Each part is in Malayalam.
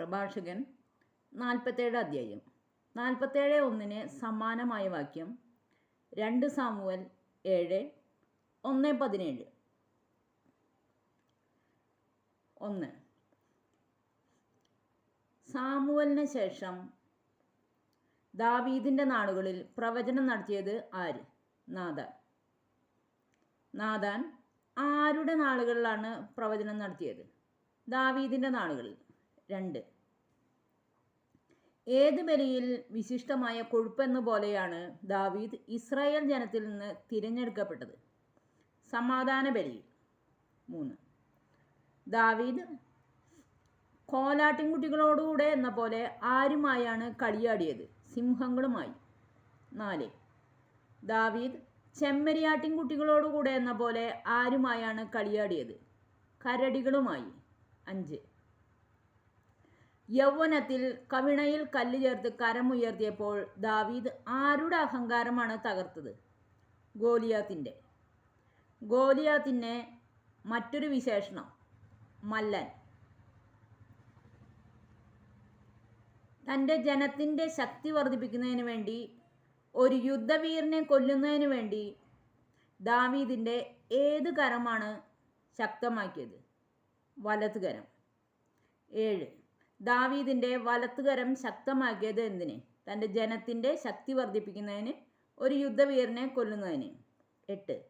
പ്രഭാഷകൻ നാൽപ്പത്തേഴ് അധ്യായം. നാൽപ്പത്തേഴ് ഒന്നിന് സമാനമായ വാക്യം. രണ്ട് സാമുവൽ ഏഴ് ഒന്ന് പതിനേഴ്. ഒന്ന്. സാമുവലിന് ശേഷം ദാവീദിന്റെ നാടുകളിൽ പ്രവചനം നടത്തിയത് ആര്? നാദാൻ നാദാൻ ആരുടെ നാളുകളിലാണ് പ്രവചനം നടത്തിയത്? ദാവീദിന്റെ നാളുകളിൽ. രണ്ട്. ഏത് ബലിയിൽ വിശിഷ്ടമായ കൊഴുപ്പെന്ന പോലെയാണ് ദാവീദ് ഇസ്രായേൽ ജനത്തിൽ നിന്ന് തിരഞ്ഞെടുക്കപ്പെട്ടത്? സമാധാന ബലിയിൽ മൂന്ന്. ദാവീദ് കോലാട്ടിൻകുട്ടികളോടുകൂടെ എന്ന പോലെ ആരുമായാണ് കളിയാടിയത്? സിംഹങ്ങളുമായി. നാല്. ദാവീദ് ചെമ്മരിയാട്ടിൻകുട്ടികളോടുകൂടെ എന്ന പോലെ ആരുമായാണ് കളിയാടിയത്? കരടികളുമായി. അഞ്ച്. യൗവനത്തിൽ കവിണയിൽ കല്ല് ചേർത്ത് കരമുയർത്തിയപ്പോൾ ദാവീദ് ആരുടെ അഹങ്കാരമാണ് തകർത്തത്? ഗോലിയാത്തിന്റെ ഗോലിയാത്തിന്റെ മറ്റൊരു വിശേഷണം. മല്ലൻ. തന്റെ ജനത്തിന്റെ ശക്തി വർദ്ധിപ്പിക്കുന്നതിന് വേണ്ടി ഒരു യുദ്ധവീരനെ കൊല്ലുന്നതിന് വേണ്ടി ദാവീദിന്റെ ഏത് കരമാണ് ശക്തമാക്കിയത്? വലത് കരം ഏഴ്. ദാവീദിന്റെ വലത്തുകരം ശക്തമാക്കിയത് എന്തിന്? തന്റെ ജനത്തിന്റെ ശക്തി വർദ്ധിപ്പിക്കുന്നതിന് ഒരു യുദ്ധവീരനെ കൊല്ലുന്നതിന്. എട്ട്.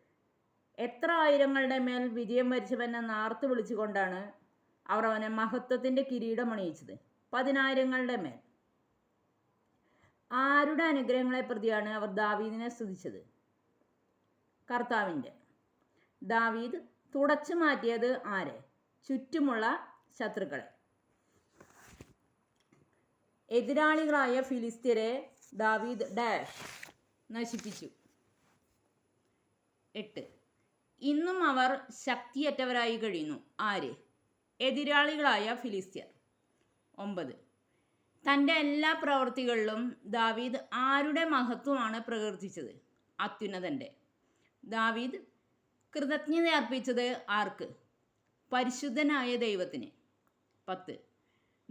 എത്ര ആയിരങ്ങളുടെ മേൽ വിജയം വരിച്ചവനെ നാർത്ത് വിളിച്ചുകൊണ്ടാണ് അവർ അവനെ മഹത്വത്തിന്റെ കിരീടം അണിയിച്ചത്. പതിനായിരങ്ങളുടെ മേൽ. ആരുടെ അനുഗ്രഹങ്ങളെ പ്രതിയാണ് അവർ ദാവീദിനെ സ്തുതിച്ചത്? കർത്താവിന്റെ ദാവീദ് തുടച്ചു മാറ്റിയത് ആരെ? ചുറ്റുമുള്ള ശത്രുക്കളെ. എതിരാളികളായ ഫിലിസ്തീരെ ദാവീദ് ഡാഷ് നശിപ്പിച്ചു. എട്ട്. ഇന്നും അവർ ശക്തിയറ്റവരായി കഴിയുന്നു. ആര്? എതിരാളികളായ ഫിലിസ്തീർ ഒമ്പത്. തന്റെ എല്ലാ പ്രവൃത്തികളിലും ദാവീദ് ആരുടെ മഹത്വമാണ് പ്രകീർത്തിച്ചത്? അത്യുന്നതന്റെ. ദാവീദ് കൃതജ്ഞത അർപ്പിച്ചത് ആർക്ക്? പരിശുദ്ധനായ ദൈവത്തിന്. പത്ത്.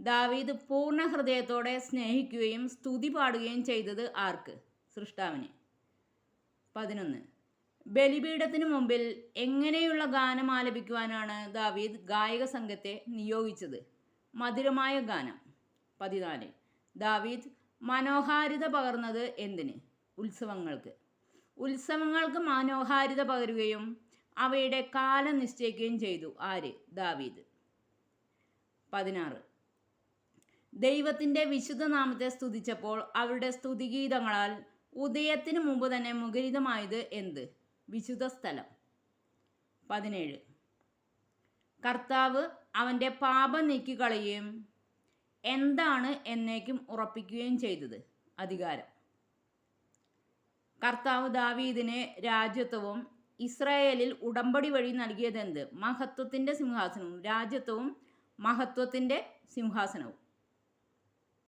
ദാവീദ് പൂർണ ഹൃദയത്തോടെ സ്നേഹിക്കുകയും സ്തുതി പാടുകയും ചെയ്തത് ആർക്ക്? സൃഷ്ടാവിന്. പതിനൊന്ന്. ബലിപീഠത്തിന് മുമ്പിൽ എങ്ങനെയുള്ള ഗാനം ആലപിക്കുവാനാണ് ദാവീദ് ഗായക സംഘത്തെ നിയോഗിച്ചത്? മധുരമായ ഗാനം. പതിനാല്. ദാവീദ് മനോഹാരിത പകർന്നത് എന്തിന്? ഉത്സവങ്ങൾക്ക്. ഉത്സവങ്ങൾക്ക് മനോഹാരിത പകരുകയും അവയുടെ കാലം നിശ്ചയിക്കുകയും ചെയ്തു. ആര്? ദാവീദ്. പതിനാറ്. ദൈവത്തിന്റെ വിശുദ്ധ നാമത്തെ സ്തുതിച്ചപ്പോൾ അവരുടെ സ്തുതിഗീതങ്ങളാൽ ഉദയത്തിന് മുമ്പ് തന്നെ മുഖരിതമായത് എന്ത്? വിശുദ്ധ സ്ഥലം. പതിനേഴ്. കർത്താവ് അവന്റെ പാപം നീക്കിക്കളയുകയും എന്താണ് എന്നേക്കും ഉറപ്പിക്കുകയും ചെയ്തത്? അധികാരം. കർത്താവ് ദാവീദിനെ രാജ്യത്വവും ഇസ്രായേലിൽ ഉടമ്പടി വഴി നൽകിയതെന്ത്? മഹത്വത്തിന്റെ സിംഹാസനവും രാജ്യത്വവും മഹത്വത്തിന്റെ സിംഹാസനവും.